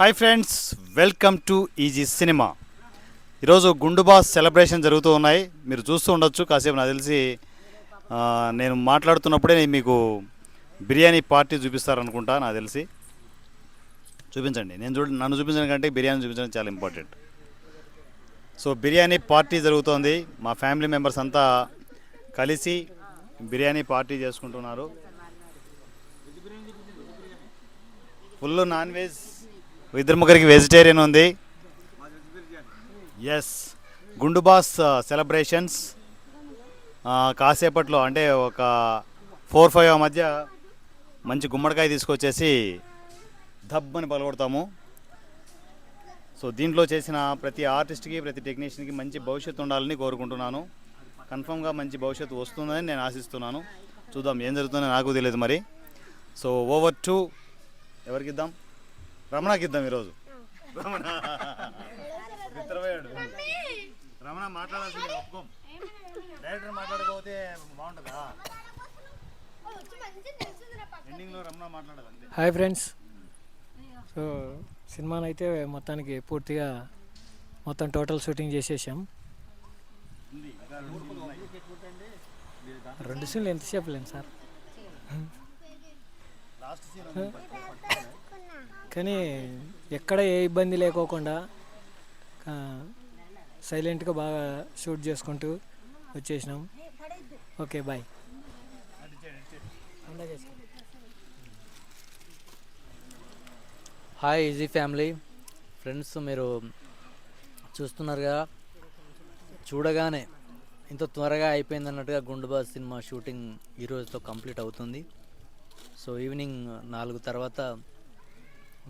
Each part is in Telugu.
Hi friends welcome to easy cinema. ఈరోజు గుండు బాస్ సెలబ్రేషన్ జరుగుతూ ఉన్నాయి. మీరు చూస్తూ ఉండొచ్చు కాసేపు నాకు తెలిసి నేను మాట్లాడుతున్నప్పుడే మీకు బిర్యానీ పార్టీ చూపిస్తారనుకుంటా నాకు తెలిసి. చూపించండి. నేను చూడ నన్ను చూపించడం కంటే బిర్యానీ చూపించడం చాలా ఇంపార్టెంట్. సో బిర్యానీ పార్టీ జరుగుతోంది. మా ఫ్యామిలీ మెంబర్స్ అంతా కలిసి బిర్యానీ పార్టీ చేసుకుంటున్నారు. Full non veg. ఇద్దరు ముగ్గురికి వెజిటేరియన్ ఉంది ఎస్ గుండు బాస్ సెలబ్రేషన్స్ కాసేపట్లో అంటే ఒక ఫోర్ ఫైవ్ మధ్య మంచి గుమ్మడికాయ తీసుకొచ్చేసి దబ్బని పలగొడతాము. సో దీంట్లో చేసిన ప్రతి ఆర్టిస్ట్కి ప్రతి టెక్నీషియన్కి మంచి భవిష్యత్తు ఉండాలని కోరుకుంటున్నాను. కన్ఫామ్గా మంచి భవిష్యత్తు వస్తుందని నేను ఆశిస్తున్నాను. చూద్దాం ఏం జరుగుతుందో నాకు తెలియదు మరి. సో ఓవర్ టు ఎవరికి ఇద్దాం? రమణకి ఇద్దాం ఈరోజు రమణ. బిత్తరపోయాడు. రమణ మాట్లాడాల్సింది ఒప్పుకోం. డైరెక్టర్ మాట్లాడకపోతే బాగుంటుందా? ఎండింగ్లో రమణ అంతే. Hi friends. సో సినిమాని అయితే మొత్తానికి పూర్తిగా మొత్తం టోటల్ షూటింగ్ చేసేసాం. రెండు సీన్లు ఎంతసేపు లేను సార్? లాస్ట్ సీన్ కానీ ఎక్కడ ఏ ఇబ్బంది లేకోకుండా సైలెంట్గా బాగా షూట్ చేసుకుంటూ వచ్చేసినాం. Okay bye. Hi easy family. Friends మీరు చూస్తున్నారుగా చూడగానే ఇంత త్వరగా అయిపోయింది అన్నట్టుగా గుండుబాజ్ సినిమా షూటింగ్ ఈరోజుతో కంప్లీట్ అవుతుంది. సో ఈవినింగ్ నాలుగు తర్వాత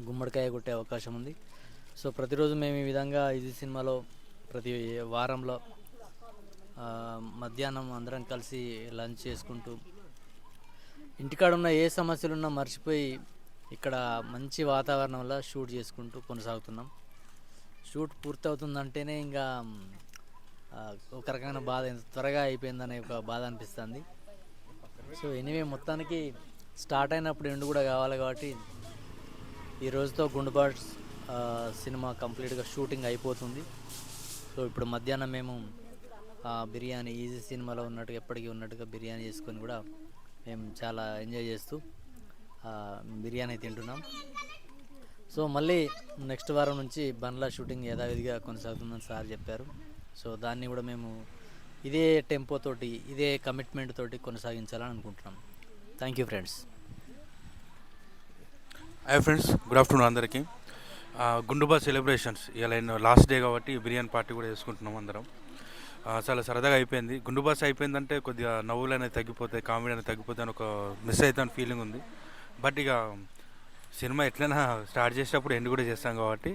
గుమ్మడికాయ కొట్టే అవకాశం ఉంది. సో ప్రతిరోజు మేము ఈ విధంగా ఇది సినిమాలో ప్రతి వారంలో మధ్యాహ్నం అందరం కలిసి లంచ్ చేసుకుంటూ ఇంటికాడ ఉన్న ఏ సమస్యలున్నా మర్చిపోయి ఇక్కడ మంచి వాతావరణంలో షూట్ చేసుకుంటూ కొనసాగుతున్నాం. షూట్ పూర్తవుతుందంటేనే ఇంకా ఒక రకమైన బాధ ఎంత త్వరగా అయిపోయిందనే ఒక బాధ అనిపిస్తుంది. సో ఎనీవే మొత్తానికి స్టార్ట్ అయినప్పుడు ఎండు కూడా కావాలి కాబట్టి ఈ రోజుతో గుండుబాట్ సినిమా కంప్లీట్గా షూటింగ్ అయిపోతుంది. సో ఇప్పుడు మధ్యాహ్నం మేము బిర్యానీ ఈజీ సినిమాలో ఉన్నట్టుగా ఎప్పటికీ ఉన్నట్టుగా బిర్యానీ చేసుకొని కూడా మేము చాలా ఎంజాయ్ చేస్తూ బిర్యానీ తింటున్నాం. సో మళ్ళీ నెక్స్ట్ వారం నుంచి బండ్ల షూటింగ్ యథావిధిగా కొనసాగుతుందని సార్ చెప్పారు. సో దాన్ని కూడా మేము ఇదే టెంపోతోటి ఇదే కమిట్మెంట్ తోటి కొనసాగించాలని అనుకుంటున్నాం. Thank you friends hi friends good afternoon అందరికీ. గుండుబా సెలబ్రేషన్స్ ఇలా లాస్ట్ డే కాబట్టి బిర్యానీ పార్టీ కూడా చేసుకుంటున్నాం అందరం. చాలా సరదాగా అయిపోయింది. గుండుబాస్ అయిపోయిందంటే కొద్దిగా నవ్వులు అనేది తగ్గిపోతాయి కామెడీ అనేది తగ్గిపోతాయి అని ఒక మిస్ అవుతాను ఫీలింగ్ ఉంది. బట్ ఇక సినిమా ఎట్లైనా స్టార్ట్ చేసేటప్పుడు ఎండ్ కూడా చేస్తాం కాబట్టి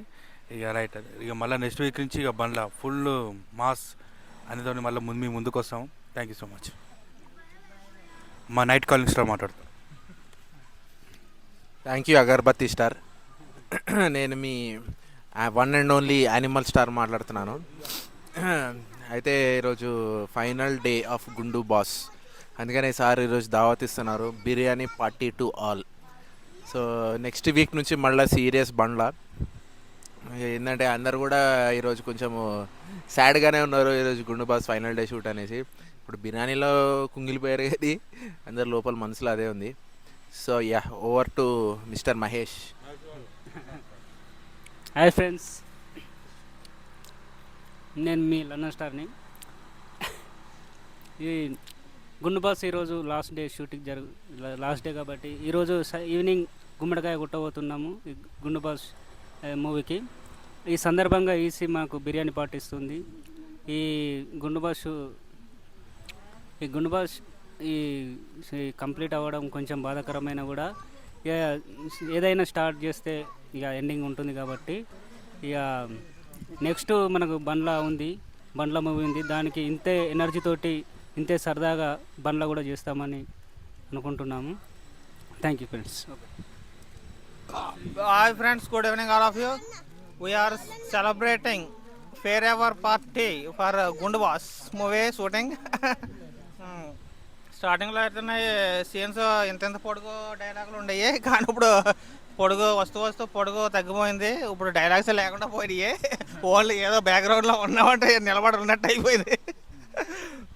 ఇక రైట్ ఇక మళ్ళీ నెక్స్ట్ వీక్ నుంచి ఇక బండ్ల ఫుల్ మాస్ అనేదాన్ని మళ్ళీ ముందు మీ ముందుకు వస్తాం. థ్యాంక్ యూ సో మచ్ మా నైట్ కాలింగ్స్లో మాట్లాడతాం. థ్యాంక్ యూ అగర్బత్తి స్టార్ నేను మీ one and only animal star మాట్లాడుతున్నాను. అయితే ఈరోజు final day of Gundu boss అందుకనే సార్ ఈరోజు దావత్ ఇస్తున్నారు. Biryani party to all so next week నుంచి మళ్ళీ సీరియస్ బండ్ల. ఏంటంటే అందరు కూడా ఈరోజు కొంచెము సాడ్గానే ఉన్నారు ఈరోజు Gundu boss final day shoot అనేసి. ఇప్పుడు బిర్యానీలో కుంగిలిపోయారు కానీ అందరు లోపల మనసులో అదే ఉంది. So ya over to mister Mahesh hi friends నేను మీ లండన్ స్టార్ని. ఈ గుండు బాస్ ఈరోజు లాస్ట్ డే షూటింగ్ జరుగు లాస్ట్ డే కాబట్టి ఈరోజు స- ఈవినింగ్ గుమ్మడికాయ కొట్టబోతున్నాము ఈ గుండు బాస్ మూవీకి. ఈ సందర్భంగా ఈసీ మాకు బిర్యానీ పాటిస్తుంది. ఈ గుండు బాస్ షూ- ఈ గుండు బాస్ ఈ కంప్లీట్ అవ్వడం కొంచెం బాధాకరమైన కూడా. ఇక ఏదైనా స్టార్ట్ చేస్తే ఇక ఎండింగ్ ఉంటుంది కాబట్టి ఇక నెక్స్ట్ మనకు బండ్ల ఉంది బండ్ల మూవీ ఉంది. దానికి ఇంతే ఎనర్జీతోటి ఇంతే సరదాగా బండ్ల కూడా చేస్తామని అనుకుంటున్నాము. Thank you friends hi friends good evening all of you we are celebrating farewell party for Gundu boss movie shooting స్టార్టింగ్లో అయితే సీన్స్ ఇంత ఇంత పొడుగు డైలాగులు ఉండేవి కానీ ఇప్పుడు పొడుగు వస్తూ వస్తూ పొడుగు తగ్గిపోయింది. ఇప్పుడు డైలాగ్స్ లేకుండా పోయినాయి. ఓన్లీ ఏదో బ్యాక్గ్రౌండ్లో ఉన్నామంటే నిలబడి ఉన్నట్టు అయిపోయింది.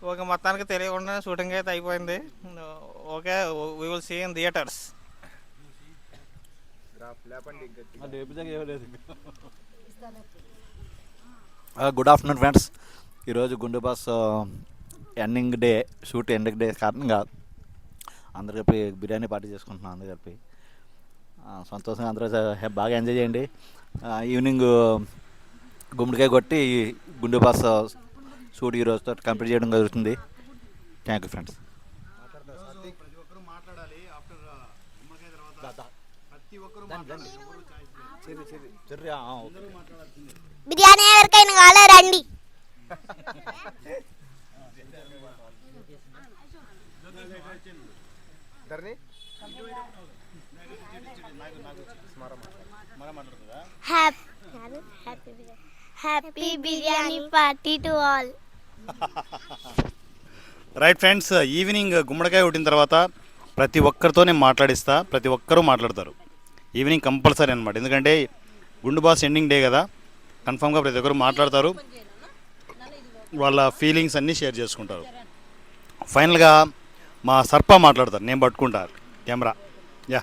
ఓకే మొత్తానికి తెలియకుండా షూటింగ్ అయితే అయిపోయింది. Okay we will see in theatres good afternoon friends. ఈరోజు Gundu boss ending day shoot ending day కారణంగా అందరు కలిపి బిర్యానీ పార్టీ చేసుకుంటున్నాం అందరు కలిపి ఆ, సంతోషంగా అందరూ బాగా ఎంజాయ్ చేయండి. ఈవినింగ్ గుమ్మడికాయ కొట్టి గుండు బస్ షూట్ ఈ రోజుతో కంప్లీట్ చేయడం జరుగుతుంది. థ్యాంక్ యూ ఫ్రెండ్స్ బిర్యానీ ఎవరికైనా కావాలా? రండి. Happy biryani. Party to all. Right friends evening గుమ్మడికాయ కొట్టిన తర్వాత ప్రతి ఒక్కరితో నేను మాట్లాడిస్తా ప్రతి ఒక్కరూ మాట్లాడతారు. ఈవినింగ్ కంపల్సరీ అనమాట ఎందుకంటే గుండు బాస్ ఎండింగ్ డే కదా. కన్ఫామ్గా ప్రతి ఒక్కరు మాట్లాడతారు. వాళ్ళ ఫీలింగ్స్ అన్నీ షేర్ చేసుకుంటారు. ఫైనల్గా మా సర్ప మాట్లాడతారు. నేను పట్టుకుంటా. Camera. Ya.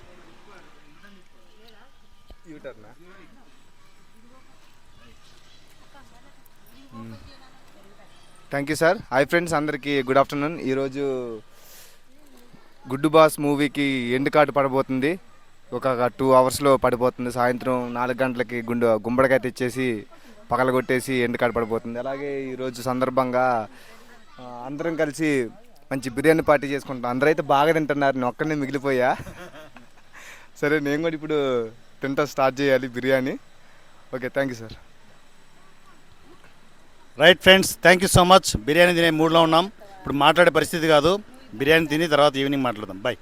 Thank you sir hi friends అందరికీ గుడ్ ఆఫ్టర్నూన్ ఈరోజు గుడ్డు బాస్ మూవీకి ఎండ్ కార్డు పడబోతుంది. ఒక టూ అవర్స్లో పడిపోతుంది. సాయంత్రం నాలుగు గంటలకి గుండు గుమ్మడికాయ తెచ్చేసి పగలగొట్టేసి ఎండకాడ పడిపోతుంది. అలాగే ఈరోజు సందర్భంగా అందరం కలిసి మంచి బిర్యానీ పార్టీ చేసుకుంటాం. అందరూ అయితే బాగా తింటున్నారు నేను ఒక్కనే మిగిలిపోయా. సరే నేను కూడా ఇప్పుడు తింటా స్టార్ట్ చేయాలి biryani. Okay thank you sir right friends thank you so much biryani తినే మూడ్లో ఉన్నాం. ఇప్పుడు మాట్లాడే పరిస్థితి కాదు. బిర్యానీ తిని తర్వాత ఈవినింగ్ మాట్లాడదాం. బాయ్